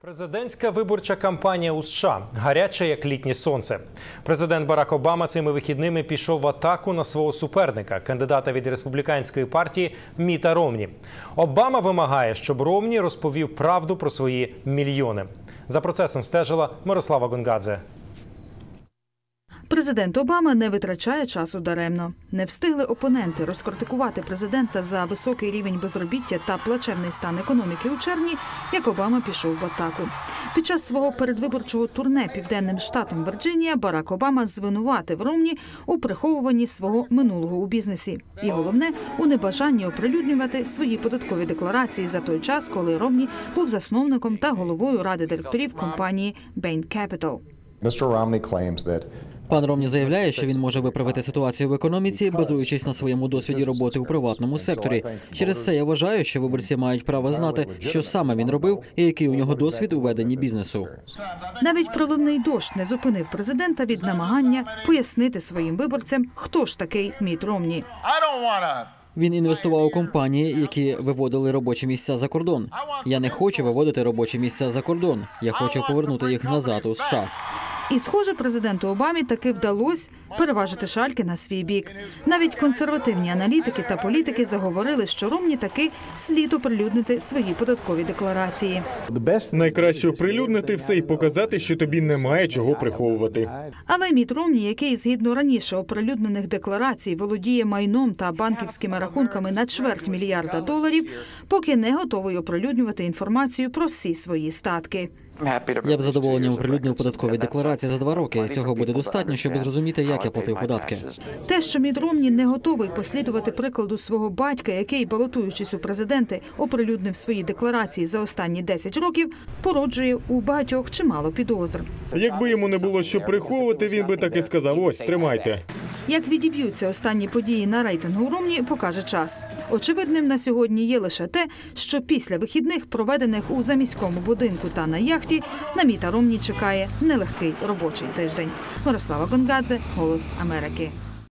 Президентська виборча кампанія у США гаряча як літнє сонце. Президент Барак Обама цими вихідними пішов в атаку на свого суперника, кандидата від республіканської партії Міта Ромні. Обама вимагає, щоб Ромні розповів правду про свої мільйони. За процесом стежила Мирослава Гонгадзе. Президент Обама не витрачає часу даремно. Не встигли опоненти розкритикувати президента за високий рівень безробіття та плачевний стан економіки у червні, як Обама пішов в атаку. Під час свого передвиборчого турне південним штатом Вірджинія Барак Обама звинуватив Ромні у приховуванні свого минулого у бізнесі. І головне у небажанні оприлюднювати свої податкові декларації за той час, коли Ромні був засновником та головою ради директорів компанії Bain Capital. Mr. Romney claims that Пан Ромні заявляє, що він може виправити ситуацію в економіці, базуючись на своєму досвіді роботи у приватному секторі. Через це я вважаю, що виборці мають право знати, що саме він робив і який у нього досвід у веденні бізнесу. Навіть проливний дощ не зупинив президента від намагання пояснити своїм виборцям, хто ж такий Міт Ромні. Він інвестував у компанії, які виводили робочі місця за кордон. Я не хочу виводити робочі місця за кордон. Я хочу повернути їх назад у США. І, схоже, президенту Обамі таки вдалося переважити шальки на свій бік. Навіть консервативні аналітики та політики заговорили, що Ромні таки слід оприлюднити свої податкові декларації. Найкраще оприлюднити все і показати, що тобі немає чого приховувати. Але Міт Ромні, який згідно раніше оприлюднених декларацій володіє майном та банківськими рахунками на чверть мільярда доларів, поки не готовий оприлюднювати інформацію про всі свої статки. Я б задоволенням оприлюднив податкові декларації за два роки. Цього буде достатньо, щоб зрозуміти, як я платив податки. Те, що Міт Ромні не готовий послідувати прикладу свого батька, який, балотуючись у президенти, оприлюднив свої декларації за останні 10 років, породжує у багатьох чимало підозр. Якби йому не було що приховувати, він би так і сказав: ось тримайте. Як відіб'ються останні події на рейтингу румні, покаже час. Очевидним на сьогодні є лише те, що після вихідних, проведених у заміському будинку та на яхті, на Міта Ромні чекає нелегкий робочий тиждень. Мирослава Гонгадзе, Голос Америки.